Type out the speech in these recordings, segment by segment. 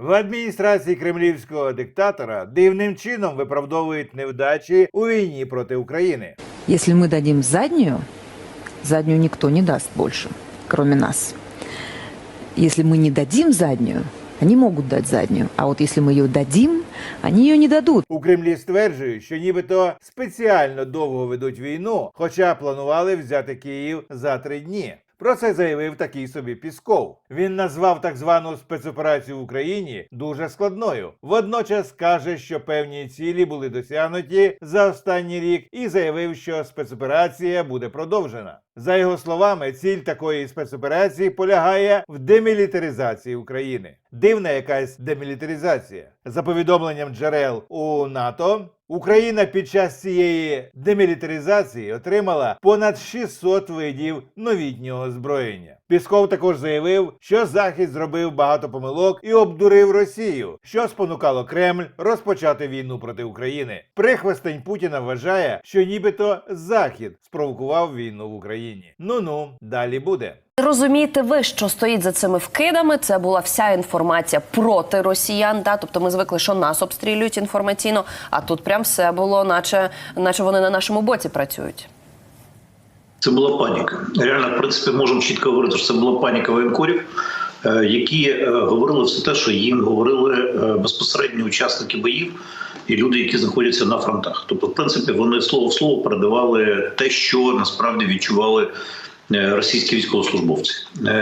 В адміністрації кремлівського диктатора дивним чином виправдовують невдачі у війні проти України. Если мы дадим заднюю, заднюю никто не даст больше, кроме нас. Если мы не дадим заднюю, они могут дать заднюю. А вот если мы ее дадим, они ее не дадут. У Кремлі стверджують, що нібито спеціально довго ведуть війну, хоча планували взяти Київ за три дні. Про це заявив такий собі Пісков. Він назвав так звану спецоперацію в Україні дуже складною. Водночас каже, що певні цілі були досягнуті за останній рік, і заявив, що спецоперація буде продовжена. За його словами, ціль такої спецоперації полягає в демілітаризації України. Дивна якась демілітаризація. За повідомленням джерел у НАТО, Україна під час цієї демілітаризації отримала понад 600 видів новітнього озброєння. Пісков також заявив, що Захід зробив багато помилок і обдурив Росію, що спонукало Кремль розпочати війну проти України. Прихвостень Путіна вважає, що нібито Захід спровокував війну в Україні. Ну ну далі буде. Розумієте ви, що стоїть за цими вкидами? Це була вся інформація проти росіян. Да? Тобто ми звикли, що нас обстрілюють інформаційно, а тут прям все було, наче, наче вони на нашому боці працюють. Це була паніка. Реально, в принципі, можемо чітко говорити, що це була паніка воєнкорів, е, які е, говорили все те, що їм говорили е, безпосередньо учасники боїв і люди, які знаходяться на фронтах. Тобто, в принципі, вони слово в слово передавали те, що насправді відчували. Російські військовослужбовці,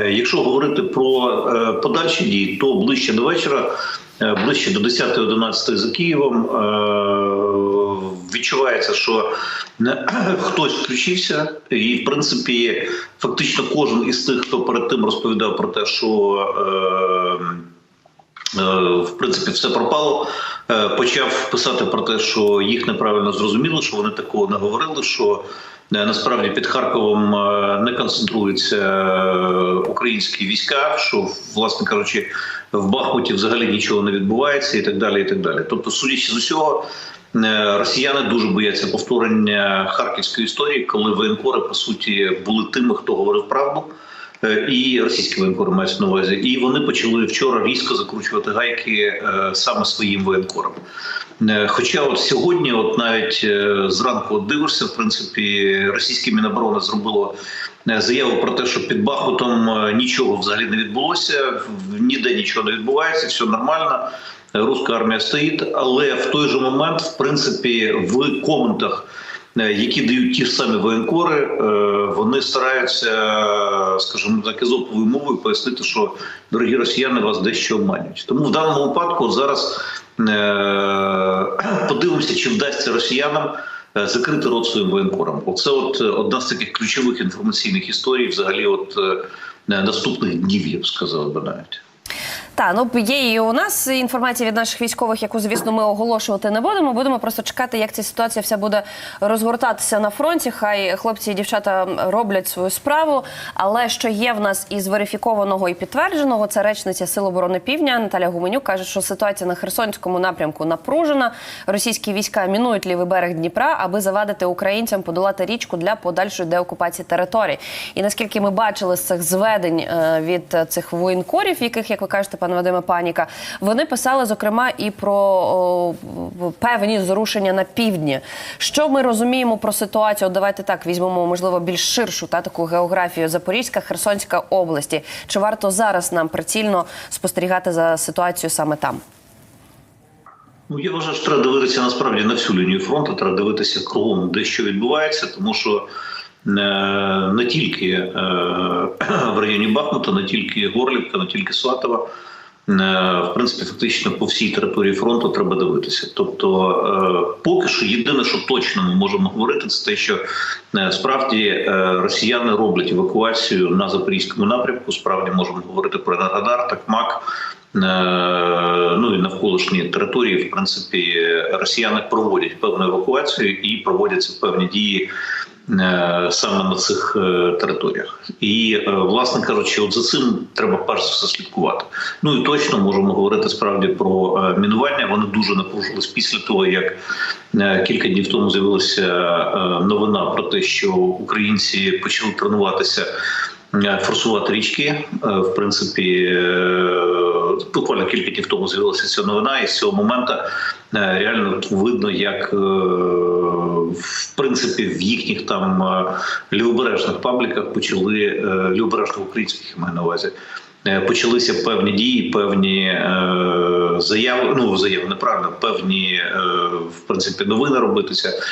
якщо говорити про подальші дії, то ближче до вечора, ближче до 10-11 за Києвом, е, відчувається, що не- хтось включився, і в принципі, фактично, кожен із тих, хто перед тим розповідав про те, що е, е, в принципі все пропало. е, Почав писати про те, що їх неправильно зрозуміло, що вони такого не говорили. Що е, насправді під Харковом е, не концентруються е, українські війська, що власне кажучи, в Бахмуті взагалі нічого не відбувається, і так далі. І так далі. Тобто, судячи з усього, е, росіяни дуже бояться повторення харківської історії, коли воєнкори по суті були тими, хто говорив правду. Е, І російські воєнкори мають на увазі, і вони почали вчора різко закручувати гайки е, саме своїм воєнкорам. Е, Хоча от сьогодні, от навіть зранку дивишся, в принципі, російське міноборони зробило заяву про те, що під Бахмутом нічого взагалі не відбулося, ніде нічого не відбувається, все нормально. Руська армія стоїть, але в той же момент, в принципі, в коментах які дають ті ж самі воєнкори, е, вони стараються, е, скажімо так, ізоповою мовою пояснити, що дорогі росіяни вас дещо обманюють. Тому в даному випадку зараз е, подивимося, чи вдасться росіянам. е, Закрити рот своїм воєнкорам. Оце от е, одна з таких ключових інформаційних історій, взагалі, от е, наступних днів, я б сказав би навіть. Та ну є і у нас інформація від наших військових, яку звісно ми оголошувати не будемо. Будемо просто чекати, як ця ситуація вся буде розгортатися на фронті. Хай хлопці і дівчата роблять свою справу. Але що є в нас із верифікованого і підтвердженого, це речниця Сил оборони Півдня Наталя Гуменюк каже, що ситуація на Херсонському напрямку напружена. Російські війська мінують лівий берег Дніпра, аби завадити українцям подолати річку для подальшої деокупації територій. І наскільки ми бачили з цих зведень е, від е, цих воєнкорів, яких, як ви кажете, пане Вадиме, паніка, вони писали зокрема і про о, певні зрушення на півдні. Що ми розуміємо про ситуацію? Давайте так візьмемо, можливо, більш ширшу та таку географію Запорізька, Херсонська області. Чи варто зараз нам прицільно спостерігати за ситуацією саме там? Ну, я вважаю, що треба дивитися насправді на всю лінію фронту, треба дивитися кругом, де що відбувається, тому що е, не тільки е, в районі Бахмута, не тільки Горлівка, не тільки Сватова. Е, В принципі, фактично по всій території фронту треба дивитися. Тобто, е, поки що єдине, що точно ми можемо говорити, це те, що е, справді росіяни роблять евакуацію на запорізькому напрямку. Справді можемо говорити про Енергодар, Такмак. Ну і навколишні території, в принципі, росіяни проводять певну евакуацію і проводяться певні дії саме на цих е, територіях. І, е, власне кажучи, от за цим треба перш за все слідкувати. Ну і точно можемо говорити справді про е, мінування. Вони дуже напружились після того, як е, кілька днів тому з'явилася е, новина про те, що українці почали тренуватися е, форсувати річки. Е, В принципі, буквально кілька днів тому з'явилася ця новина, і з цього моменту е, реально видно, як е, в принципі в їхніх там е, лівобережних пабліках почали лівобережних українських маю на увазі. Е, Почалися певні дії, певні е, заяви. Ну заяви неправильно, певні е, в принципі новини робитися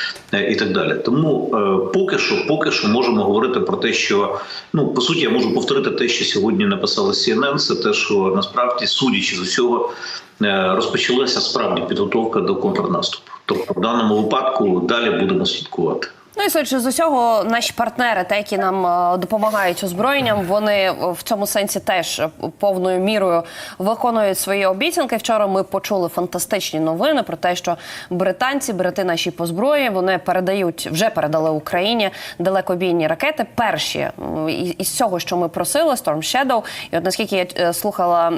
і так далі. Тому поки що, поки що можемо говорити про те, що ну по суті я можу повторити те, що сьогодні написали CNN, Це те, що насправді, судячи з усього, розпочалася справді підготовка до контрнаступу. Тобто, в даному випадку далі будемо слідкувати. Ну і судячи з усього, наші партнери, та які нам е, допомагають озброєнням, вони е, в цьому сенсі теж е, повною мірою виконують свої обіцянки. Вчора ми почули фантастичні новини про те, що британці, брати наші по зброї, вони передають вже передали Україні далекобійні ракети. Перші із цього, що ми просили, Storm Shadow. І от наскільки я слухала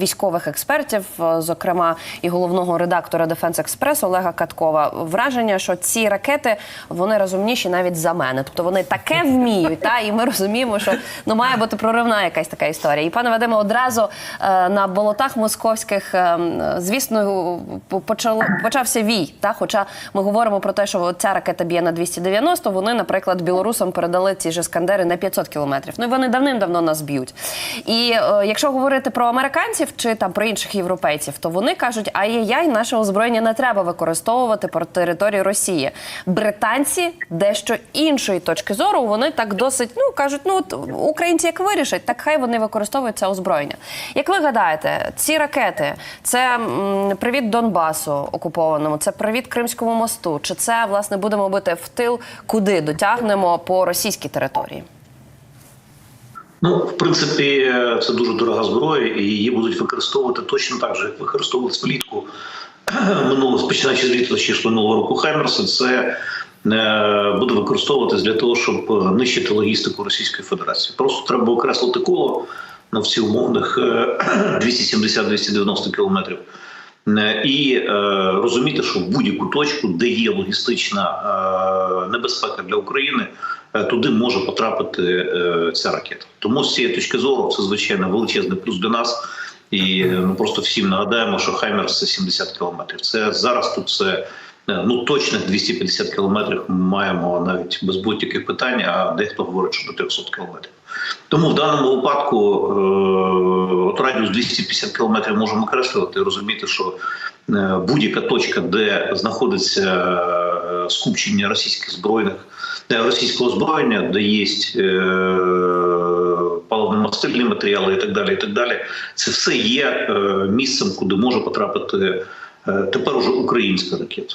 військових експертів, зокрема і головного редактора Defense Express Олега Каткова, враження, що ці ракети вони розумніші навіть за мене. Тобто вони таке вміють, та і ми розуміємо, що ну має бути проривна якась така історія. І пане Вадиме, одразу е, на болотах московських, е, звісно, почало почався вій. Та, хоча ми говоримо про те, що ця ракета б'є на 290, вони, наприклад, білорусам передали ці ж іскандери на 500 кілометрів. Ну і вони давним-давно нас б'ють. І е, якщо говорити про американців чи там про інших європейців, то вони кажуть, ай-яй-яй, наше озброєння не треба використовувати по території Росії. Британці дещо іншої точки зору. Вони так досить ну кажуть, ну от українці як вирішать, так хай вони використовують це озброєння. Як ви гадаєте, ці ракети це м, привіт Донбасу окупованому, це привіт Кримському мосту? Чи це власне будемо бити в тил, куди дотягнемо по російській території? Ну, в принципі, це дуже дорога зброя, і її будуть використовувати точно так же, як використовували влітку минулого, починаючи з літа ще ж минулого року Хаймерса. Це буде використовуватись для того, щоб е, нищити логістику Російської Федерації. Просто треба окреслити коло на всі умовних е, 270-290 кілометрів. Е, І е, розуміти, що в будь-яку точку, де є логістична е, небезпека для України, е, туди може потрапити е, ця ракета. Тому з цієї точки зору це звичайно величезний плюс для нас. І е, ми просто всім нагадаємо, що Хаймерс це 70 кілометрів. Це зараз тут це е, ну точних 250 кілометрів. Ми маємо навіть без будь-яких питань, а дехто говорить, що до 300 кілометрів. Тому в даному випадку е, от радіус 250 кілометрів можемо окреслювати і розуміти, що е, будь-яка точка, де знаходиться е, скупчення російських збройних де російського озброєння, де є е, паливно-мастильні матеріали і так далі. І так далі, це все є е, місцем, куди може потрапити е, тепер уже українська ракета.